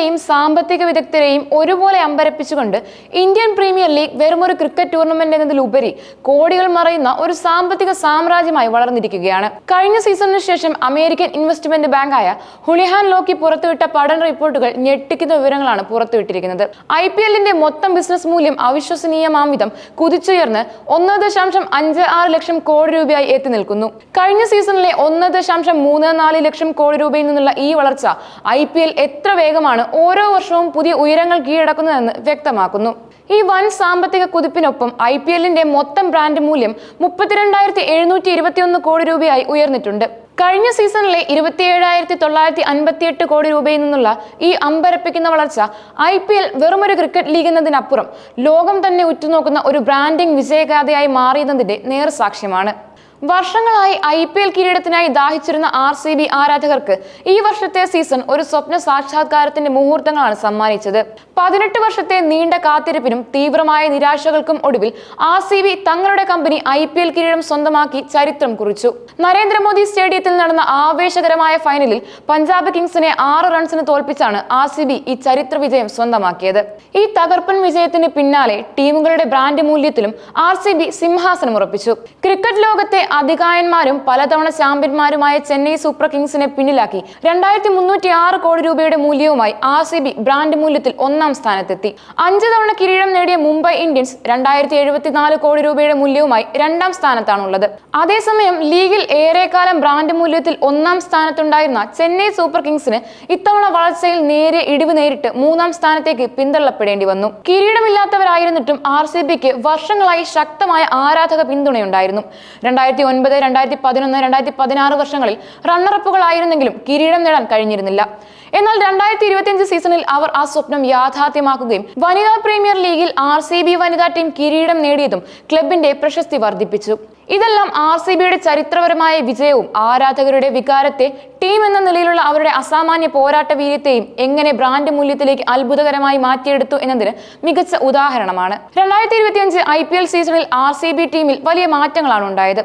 പ്രേക്ഷകരെയും സാമ്പത്തിക വിദഗ്ധരെയും ഒരുപോലെ അമ്പരപ്പിച്ചുകൊണ്ട് ഇന്ത്യൻ പ്രീമിയർ ലീഗ് വെറുമൊരു ക്രിക്കറ്റ് ടൂർണമെന്റ് എന്നതിലുപരി കോടികൾ മറയുന്ന ഒരു സാമ്പത്തിക സാമ്രാജ്യമായി വളർന്നിരിക്കുകയാണ്. കഴിഞ്ഞ സീസണിന് ശേഷം അമേരിക്കൻ ഇൻവെസ്റ്റ്മെന്റ് ബാങ്കായ ഹുളിഹാൻ ലോക്കി പുറത്തുവിട്ട പഠന റിപ്പോർട്ടുകൾ ഞെട്ടിക്കുന്ന വിവരങ്ങളാണ് പുറത്തുവിട്ടിരിക്കുന്നത്. ഐ പി എല്ലിന്റെ മൊത്തം ബിസിനസ് മൂല്യം അവിശ്വസനീയമാം വിധം കുതിച്ചുയർന്ന് ഒന്ന് ദശാംശം അഞ്ച് ആറ് ലക്ഷം കോടി രൂപയായി എത്തി നിൽക്കുന്നു. കഴിഞ്ഞ സീസണിലെ ഒന്ന് ദശാംശം മൂന്ന് നാല് ലക്ഷം കോടി രൂപയിൽ നിന്നുള്ള ഈ വളർച്ച ഐ പി എൽ എത്ര വേഗമാണ് ഓരോ വർഷവും പുതിയ ഉയരങ്ങൾ കീഴടക്കുന്നതെന്ന് വ്യക്തമാക്കുന്നു. ഈ വൻ സാമ്പത്തിക കുതിപ്പിനൊപ്പം ഐ പി എല്ലിന്റെ മൊത്തം ബ്രാൻഡ് മൂല്യം മുപ്പത്തിരണ്ടായിരത്തി എഴുന്നൂറ്റി ഇരുപത്തിയൊന്ന് കോടി രൂപയായി ഉയർന്നിട്ടുണ്ട്. കഴിഞ്ഞ സീസണിലെ ഇരുപത്തിയേഴായിരത്തി തൊള്ളായിരത്തി അൻപത്തിയെട്ട് കോടി രൂപയിൽ നിന്നുള്ള ഈ അമ്പരപ്പിക്കുന്ന വളർച്ച ഐ പി എൽ വെറുമൊരു ക്രിക്കറ്റ് ലീഗ് എന്നതിനപ്പുറം ലോകം തന്നെ ഉറ്റുനോക്കുന്ന ഒരു ബ്രാൻഡിംഗ് വിജയഗാഥയായി മാറിയതിന്റെ നേർസാക്ഷ്യമാണ്. വർഷങ്ങളായി ഐ പി എൽ കിരീടത്തിനായി ദാഹിച്ചിരുന്ന ആർ സി ബി ആരാധകർക്ക് ഈ വർഷത്തെ സീസൺ ഒരു സ്വപ്ന സാക്ഷാത്കാരത്തിന്റെ മുഹൂർത്തങ്ങളാണ് സമ്മാനിച്ചത്. പതിനെട്ട് വർഷത്തെ നീണ്ട കാത്തിരിപ്പിനും തീവ്രമായ നിരാശകൾക്കും ഒടുവിൽ ആർ സി ബി തങ്ങളുടെ കമ്പനി ഐ പി എൽ കിരീടം സ്വന്തമാക്കി ചരിത്രം കുറിച്ചു. നരേന്ദ്രമോദി സ്റ്റേഡിയത്തിൽ നടന്ന ആവേശകരമായ ഫൈനലിൽ പഞ്ചാബ് കിങ്സിനെ ആറ് റൺസിന് തോൽപ്പിച്ചാണ് ആർ സി ബി ഈ ചരിത്ര വിജയം സ്വന്തമാക്കിയത്. ഈ തകർപ്പൻ വിജയത്തിന് പിന്നാലെ ടീമുകളുടെ ബ്രാൻഡ് മൂല്യത്തിലും ആർ സി ബി സിംഹാസനം ഉറപ്പിച്ചു. ക്രിക്കറ്റ് ലോകത്തെ അധികായന്മാരും പലതവണ ചാമ്പ്യന്മാരുമായ ചെന്നൈ സൂപ്പർ കിങ്സിനെ പിന്നിലാക്കി. രണ്ടായിരത്തി മുന്നൂറ്റി ആറ് കോടി രൂപയുടെ മൂല്യവുമായി ആർ സി ബി ബ്രാൻഡ് മൂല്യത്തിൽ ഒന്നാം സ്ഥാനത്തെത്തി. അഞ്ച് തവണ കിരീടം നേടിയ മുംബൈ ഇന്ത്യൻസ് രണ്ടായിരത്തി എഴുപത്തിനാല് കോടി രൂപയുടെ മൂല്യവുമായി രണ്ടാം സ്ഥാനത്താണുള്ളത്. അതേസമയം ലീഗിൽ ഏറെക്കാലം ബ്രാൻഡ് മൂല്യത്തിൽ ഒന്നാം സ്ഥാനത്തുണ്ടായിരുന്ന ചെന്നൈ സൂപ്പർ കിങ്സിന് ഇത്തവണ വളർച്ചയിൽ നേരെ ഇടിവ് നേരിട്ട് മൂന്നാം സ്ഥാനത്തേക്ക് പിന്തള്ളപ്പെടേണ്ടി വന്നു. കിരീടമില്ലാത്തവരായിരുന്നിട്ടും ആർ സി ബിക്ക് വർഷങ്ങളായി ശക്തമായ ആരാധക പിന്തുണയുണ്ടായിരുന്നു. രണ്ടായിരത്തി ഒൻപത് രണ്ടായിരത്തി പതിനൊന്ന് രണ്ടായിരത്തി പതിനാറ് വർഷങ്ങളിൽ റണ്ണറപ്പുകളായിരുന്നെങ്കിലും കിരീടം നേടാൻ കഴിഞ്ഞിരുന്നില്ല. എന്നാൽ രണ്ടായിരത്തി ഇരുപത്തിയഞ്ച് സീസണിൽ അവർ ആ സ്വപ്നം യാഥാർത്ഥ്യമാക്കുകയും വനിതാ പ്രീമിയർ ലീഗിൽ ആർ സി ബി വനിതാ ടീം കിരീടം നേടിയതും ക്ലബിന്റെ പ്രശസ്തി വർദ്ധിപ്പിച്ചു. ഇതെല്ലാം ആർ സി ബിയുടെ ചരിത്രപരമായ വിജയവും ആരാധകരുടെ വികാരത്തെ ടീം എന്ന നിലയിലുള്ള അവരുടെ അസാമാന്യ പോരാട്ട വീര്യത്തെയും എങ്ങനെ ബ്രാൻഡ് മൂല്യത്തിലേക്ക് അത്ഭുതകരമായി മാറ്റിയെടുത്തു എന്നതിന് മികച്ച ഉദാഹരണമാണ്. രണ്ടായിരത്തി ഇരുപത്തിയഞ്ച് ഐ പി എൽ സീസണിൽ ആർ സി ബി ടീമിൽ വലിയ മാറ്റങ്ങളാണ് ഉണ്ടായത്.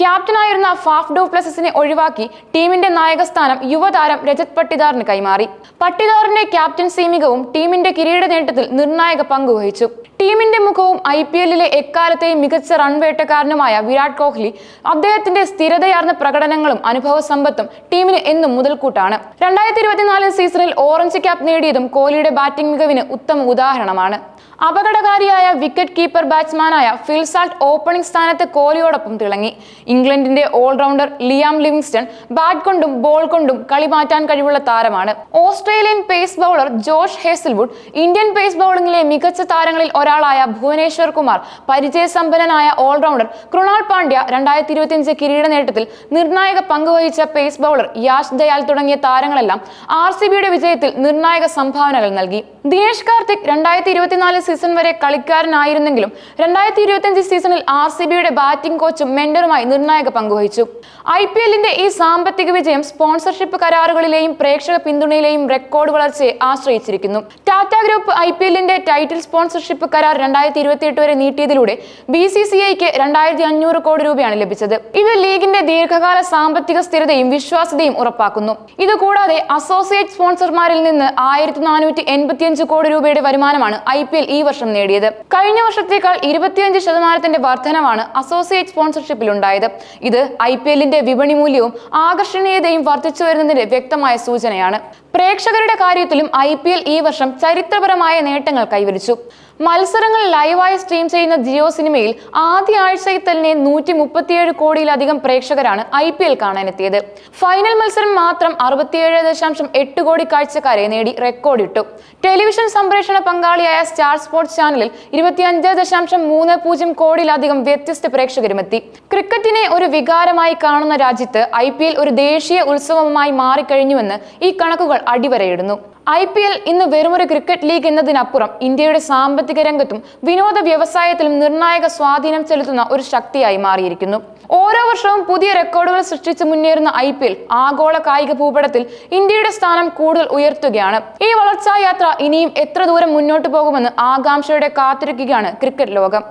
ക്യാപ്റ്റനായിരുന്ന ഫാഫ് ഡോ പ്ലസസിനെ ഒഴിവാക്കി ടീമിന്റെ നായകസ്ഥാനം യുവതാരം രജത് പട്ടിദാറിന് കൈമാറി. പട്ടിദാറിന്റെ ക്യാപ്റ്റൻസി മികവും ടീമിന്റെ കിരീട നേട്ടത്തിൽ നിർണായക പങ്കുവഹിച്ചു ടീമിന്റെ മുഖവും ഐ പി എല്ലിലെ എക്കാലത്തെയും മികച്ച റൺ വേട്ടക്കാരനുമായ വിരാട് കോഹ്ലി അദ്ദേഹത്തിന്റെ സ്ഥിരതയാർന്ന പ്രകടനങ്ങളും അനുഭവ സമ്പത്തും ടീമിന് എന്നും മുതൽക്കൂട്ടാണ്. രണ്ടായിരത്തി ഇരുപത്തിനാല് സീസണിൽ ഓറഞ്ച് ക്യാപ് നേടിയതും കോഹ്ലിയുടെ ബാറ്റിംഗ് മികവിന് ഉത്തമ ഉദാഹരണമാണ്. അപകടകാരിയായ വിക്കറ്റ് കീപ്പർ ബാറ്റ്സ്മാനായ ഫിൽസാൾട്ട് ഓപ്പണിംഗ് സ്ഥാനത്ത് കോഹ്ലിയോടൊപ്പം തിളങ്ങി. ഇംഗ്ലണ്ടിന്റെ ഓൾറൗണ്ടർ ലിയാം ലിവിങ്സ്റ്റൺ ബാറ്റ് കൊണ്ടും ബോൾ കൊണ്ടും കളി മാറ്റാൻ കഴിവുള്ള താരമാണ്. Australian pace bowler Josh Hazlewood Indian pace ബൗളിംഗിലെ മികച്ച താരങ്ങളിൽ ഒരാളായ ഭുവനേശ്വർ കുമാർ പരിചയസമ്പന്നനായ ഓൾറൗണ്ടർ കൃണാൾ പാണ്ഡ്യ രണ്ടായിരത്തി ഇരുപത്തിയഞ്ച് കിരീട നേട്ടത്തിൽ നിർണായക പങ്കുവഹിച്ച പേസ് ബൗളർ യാഷ് ദയാൽ തുടങ്ങിയ താരങ്ങളെല്ലാം ആർ സി ബിയുടെ വിജയത്തിൽ നിർണായക സംഭാവനകൾ നൽകി. ദിനേഷ് കാർത്തിക് രണ്ടായിരത്തി ഇരുപത്തിനാല് സീസൺ വരെ കളിക്കാരനായിരുന്നെങ്കിലും രണ്ടായിരത്തി ഇരുപത്തിയഞ്ച് സീസണിൽ ആർ സി ബിയുടെ ബാറ്റിംഗ് കോച്ചും മെന്ററുമായി നിർണായക പങ്കുവഹിച്ചു ഐ പി എല്ലിന്റെ ഈ സാമ്പത്തിക വിജയം സ്പോൺസർഷിപ്പ് കരാറുകളിലെയും പ്രേക്ഷക പിന്തുണയിലെയും റെക്കോർഡ് വളർച്ചയെ ആശ്രയിച്ചിരിക്കുന്നു. ടാറ്റ ഗ്രൂപ്പ് ഐ പി എല്ലിന്റെ ടൈറ്റിൽ സ്പോൺസർഷിപ്പ് കരാർ രണ്ടായിരത്തി ഇരുപത്തിയെട്ട് വരെ നീട്ടിയതിലൂടെ ബി സി സി ഐക്ക് രണ്ടായിരത്തി അഞ്ഞൂറ് കോടി രൂപയാണ് ലഭിച്ചത്. ഇത് ലീഗിന്റെ ദീർഘകാല സാമ്പത്തിക സ്ഥിരതയും വിശ്വാസ്യതയും ഉറപ്പാക്കുന്നു. ഇതുകൂടാതെ അസോസിയേറ്റ് സ്പോൺസർമാരിൽ നിന്ന് ആയിരത്തി നാനൂറ്റി എൺപത്തിയഞ്ച് കോടി രൂപയുടെ വരുമാനമാണ് ഐ പി എൽ ഈ വർഷം നേടിയത്. കഴിഞ്ഞ വർഷത്തേക്കാൾ ഇരുപത്തിയഞ്ച് ശതമാനത്തിന്റെ വർധനമാണ് അസോസിയേറ്റ് സ്പോൺസർഷിപ്പിൽ ഉണ്ടായത്. ഇത് ഐ പി എല്ലിന്റെ വിപണി മൂല്യവും ആകർഷണീയതയും വർദ്ധിച്ചു വരുന്നതിന്റെ വ്യക്തമായ സൂചനയാണ്. പ്രേക്ഷകരുടെ കാര്യത്തിലും ഐ ഈ വർഷം ചരിത്രപരമായ നേട്ടങ്ങൾ കൈവരിച്ചു. മത്സരങ്ങൾ ലൈവായി സ്ട്രീം ചെയ്യുന്ന ജിയോ സിനിമയിൽ ആദ്യ ആഴ്ചയിൽ തന്നെ നൂറ്റി മുപ്പത്തിയേഴ് കോടിയിലധികം പ്രേക്ഷകരാണ് ഐ പി എൽ കാണാനെത്തിയത്. ഫൈനൽ മത്സരം മാത്രം അറുപത്തിയേഴ് ദശാംശം എട്ട് കോടി കാഴ്ചക്കാരെ നേടി റെക്കോർഡിട്ടു ടെലിവിഷൻ സംപ്രേഷണ പങ്കാളിയായ സ്റ്റാർ സ്പോർട്സ് ചാനലിൽ ഇരുപത്തിയഞ്ച് ദശാംശം മൂന്ന് പൂജ്യം കോടിയിലധികം വ്യത്യസ്ത പ്രേക്ഷകരുമെത്തി. ക്രിക്കറ്റിനെ ഒരു വികാരമായി കാണുന്ന രാജ്യത്ത് ഐ ഒരു ദേശീയ ഉത്സവമായി മാറിക്കഴിഞ്ഞുവെന്ന് ഈ കണക്കുകൾ അടിവരയിടുന്നു. ഐ പി എൽ ഇന്ന് വെറുമൊരു ക്രിക്കറ്റ് ലീഗ് എന്നതിനപ്പുറം ഇന്ത്യയുടെ സാമ്പത്തിക രംഗത്തും വിനോദ വ്യവസായത്തിലും നിർണായക സ്വാധീനം ചെലുത്തുന്ന ഒരു ശക്തിയായി മാറിയിരിക്കുന്നു. ഓരോ വർഷവും പുതിയ റെക്കോർഡുകൾ സൃഷ്ടിച്ച് മുന്നേറുന്ന ഐ പി എൽ ആഗോള കായിക ഭൂപടത്തിൽ ഇന്ത്യയുടെ സ്ഥാനം കൂടുതൽ ഉയർത്തുകയാണ്. ഈ വളർച്ചാ യാത്ര ഇനിയും എത്ര ദൂരം മുന്നോട്ട് പോകുമെന്ന് ആകാംക്ഷയോടെ കാത്തിരിക്കുകയാണ് ക്രിക്കറ്റ് ലോകം.